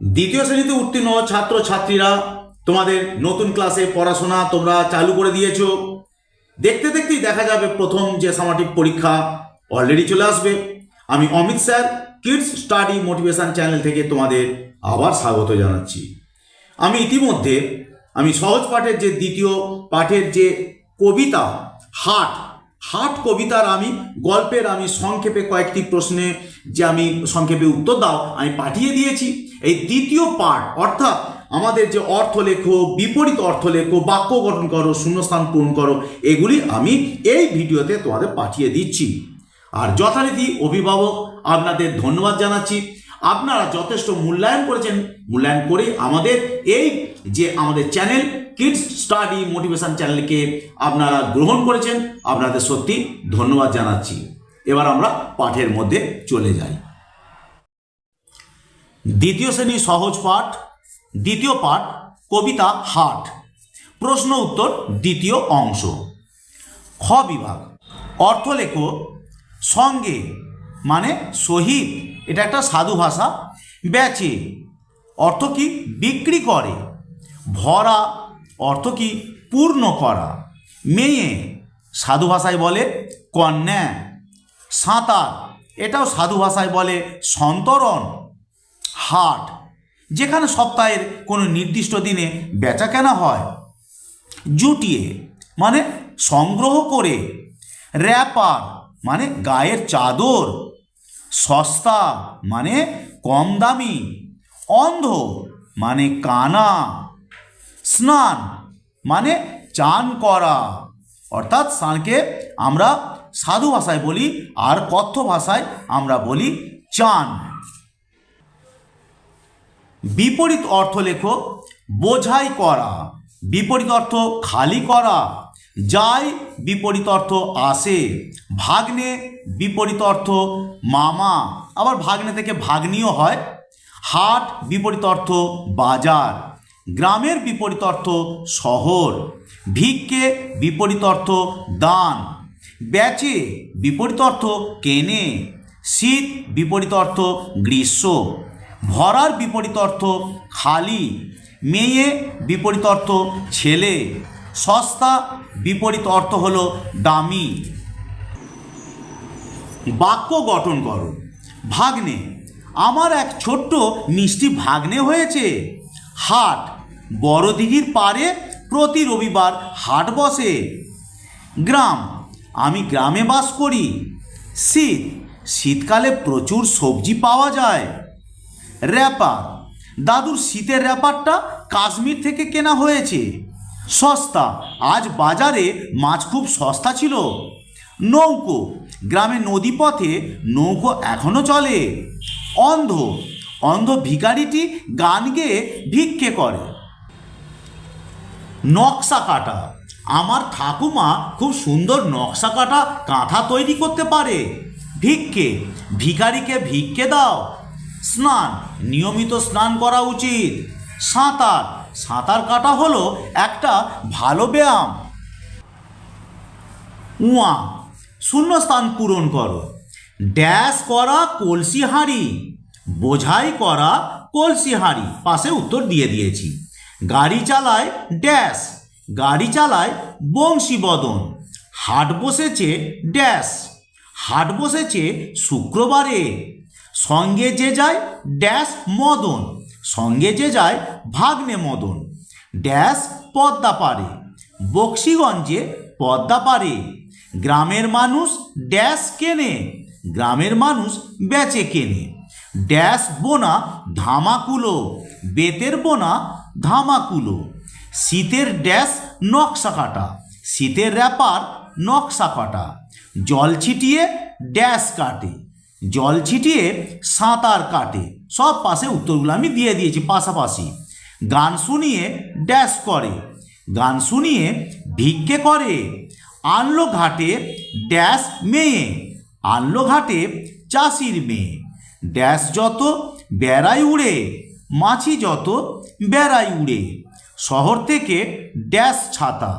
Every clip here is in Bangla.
দ্বিতীয় শ্রেণীতে উত্তীর্ণ ছাত্র ছাত্রীরা তোমাদের নতুন ক্লাসে পড়াশোনা তোমরা চালু করে দিয়েছ। দেখতে দেখতেই দেখা যাবে প্রথম যে সামাজিক পরীক্ষা অলরেডি চলে আসবে। আমি Amit sir kids study motivation channel থেকে তোমাদের আবার স্বাগত জানাচ্ছি। আমি ইতিমধ্যে, আমি সহজ পাঠের যে দ্বিতীয় পাঠের যে কবিতা, হাট হাট কবিতার আমি, গল্পের আমি সংক্ষেপে কয়েকটি প্রশ্নে যে আমি সংক্ষেপে উত্তর দাও, আমি পাঠিয়ে দিয়েছি। এই দ্বিতীয় পাঠ অর্থাৎ আমাদের যে অর্থ লেখো, বিপরীত অর্থ লেখো, বাক্য গঠন করো, শূন্যস্থান পূরণ করো, এগুলি আমি এই ভিডিওতে তোমাদের পাঠিয়ে দিচ্ছি। আর যথারীতি অভিভাবক, আপনাদের ধন্যবাদ জানাচ্ছি। আপনারা যথেষ্ট মূল্যায়ন করেছেন। মূল্যায়ন করে আমাদের এই যে আমাদের চ্যানেল কিডস স্টাডি মোটিভেশন চ্যানেলকে আপনারা গ্রহণ করেছেন, আপনাদের সত্যি ধন্যবাদ জানাচ্ছি। এবার আমরা পাঠের মধ্যে চলে যাই। দ্বিতীয় শ্রেণি সহজ পাঠ, দ্বিতীয় পাঠ, কবিতা হাট। প্রশ্ন উত্তর, দ্বিতীয় অংশ। খ বিভাগ। অর্থ লেখো, সঙ্গে মানে শহীদ এটা একটা সাধু ভাষা, বেচে। অর্থ কি? বিক্রি করে। ভরা, অর্থ কি? পূর্ণ করা। মেয়ে, সাধু ভাষায় বলে কন্যা। সাঁতার, এটাও সাধু ভাষায় বলে সন্তরণ। হাট, যেখানে সপ্তাহের কোনো নির্দিষ্ট দিনে বেচা কেনা হয়। জুটিয়ে মানে সংগ্রহ করে। র্যাপার মানে গায়ের চাদর। সস্তা মানে কম দামি। অন্ধ মানে কানা। স্নান মানে চান করা। অর্থাৎ স্নানকে আমরা সাধু ভাষায় বলি, আর কথ্য ভাষায় আমরা বলি চান। বিপরীত অর্থ লেখো, বোঝাই করা। বিপরীত অর্থ খালি করা যায় বিপরীত অর্থ আসে। ভাগ্নে বিপরীত অর্থ মামা, আবার ভাগ্নে থেকে ভাগ্নিও হয়। হাট বিপরীত অর্থ বাজার, গ্রামের বিপরীত অর্থ শহর, ভিক্ষে বিপরীত অর্থ দান বেচে বিপরীত অর্থ কেনে, শীত বিপরীত অর্থ গ্রীষ্ম। ভরার বিপরীত অর্থ খালি, মেয়ে বিপরীত অর্থ ছেলে, সস্তা বিপরীত অর্থ হল দামি। বাক্য গঠন করো। ভাগ্নে, আমার এক ছোট্ট মিষ্টি ভাগ্নে হয়েছে। হাট বড় দিঘির পারে প্রতি রবিবার হাট বসে। গ্রাম, আমি গ্রামে বাস করি। শীত, শীতকালে প্রচুর সবজি পাওয়া যায়। র্যাপার। দাদুর শীতের র্যাপারটা কাশ্মীর থেকে কেনা হয়েছে। সস্তা। আজ বাজারে মাছ খুব সস্তা ছিল। নৌকো। গ্রামে নদীপথে নৌকো এখনও চলে। অন্ধ। অন্ধ ভিকারিটি গান গেয়ে ভিক্ষে করে। নকশা কাটা। আমার ঠাকুমা খুব সুন্দর নকশা কাটা কাঁথা তৈরি করতে পারে। ভিক্ষে। ভিখারিকে ভিক্ষে দাও। স্নান, নিয়মিত স্নান করা উচিত। সাঁতার সাঁতার কাটা হলো একটা ভালো ব্যায়াম। উয়া, শূন্যস্থান পূরণ করো। ড্যাশ করা কলসি হাঁড়ি, বোঝাই করা কলসি হাঁড়ি। পাশে উত্তর দিয়ে দিয়েছি। গাড়ি চালায় ড্যাশ, গাড়ি চালায় বংশীবদন হাট বসেছে ড্যাশ, হাট বসেছে শুক্রবারে। সঙ্গে যে যায় ড্যাশ মদন। সঙ্গে যে যায়, ভাগ্নে মদন। ড্যাশ পদ্মা পারে। বক্সিগঞ্জে পদ্মা পারে। গ্রামের মানুষ ড্যাশ কেনে। গ্রামের মানুষ বেচে কেনে। ড্যাশ বোনা ধামাকুলো। বেতের বোনা ধামাকুলো। শীতের ড্যাশ নকশা কাটা। শীতের র্যাপার নকশা কাটা। জল ছিটিয়ে ড্যাশ কাটে। জল ছিটিয়ে সাঁতার কাটে। সব পাশে উত্তরগুলো আমি দিয়ে দিয়েছি পাশাপাশি। গান শুনিয়ে ড্যাশ করে, গান শুনিয়ে ভিক্ষে করে, আনলো ঘাটে ড্যাশ মেয়ে, আনলো ঘাটে চাষির মেয়ে। ড্যাশ যত বেড়াই উড়ে, মাছি যত বেড়াই উড়ে। শহর থেকে ড্যাশ ছাতা,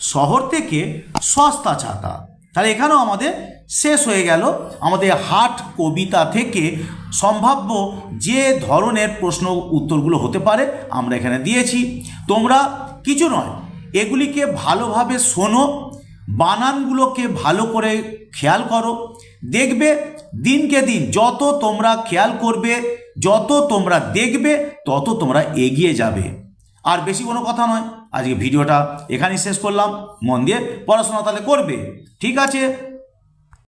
শহর থেকে সস্তা ছাতা। তাহলে এখানেও আমাদের শেষ হয়ে গেল আমাদের হাট কবিতা থেকে। সম্ভাব্য যে ধরনের প্রশ্ন উত্তরগুলো হতে পারে, আমরা এখানে দিয়েছি। তোমরা কিছু নয়, এগুলিকে ভালোভাবে শোনো, বানানগুলোকে ভালো করে খেয়াল করো। দেখবে দিনকে দিন যত তোমরা খেয়াল করবে, যত তোমরা দেখবে, তত তোমরা এগিয়ে যাবে। আর বেশি কোনো কথা নয়, আজকে ভিডিওটা এখানেই শেষ করলাম। মন দিয়ে পড়াশোনা তাহলে করবে, ঠিক আছে?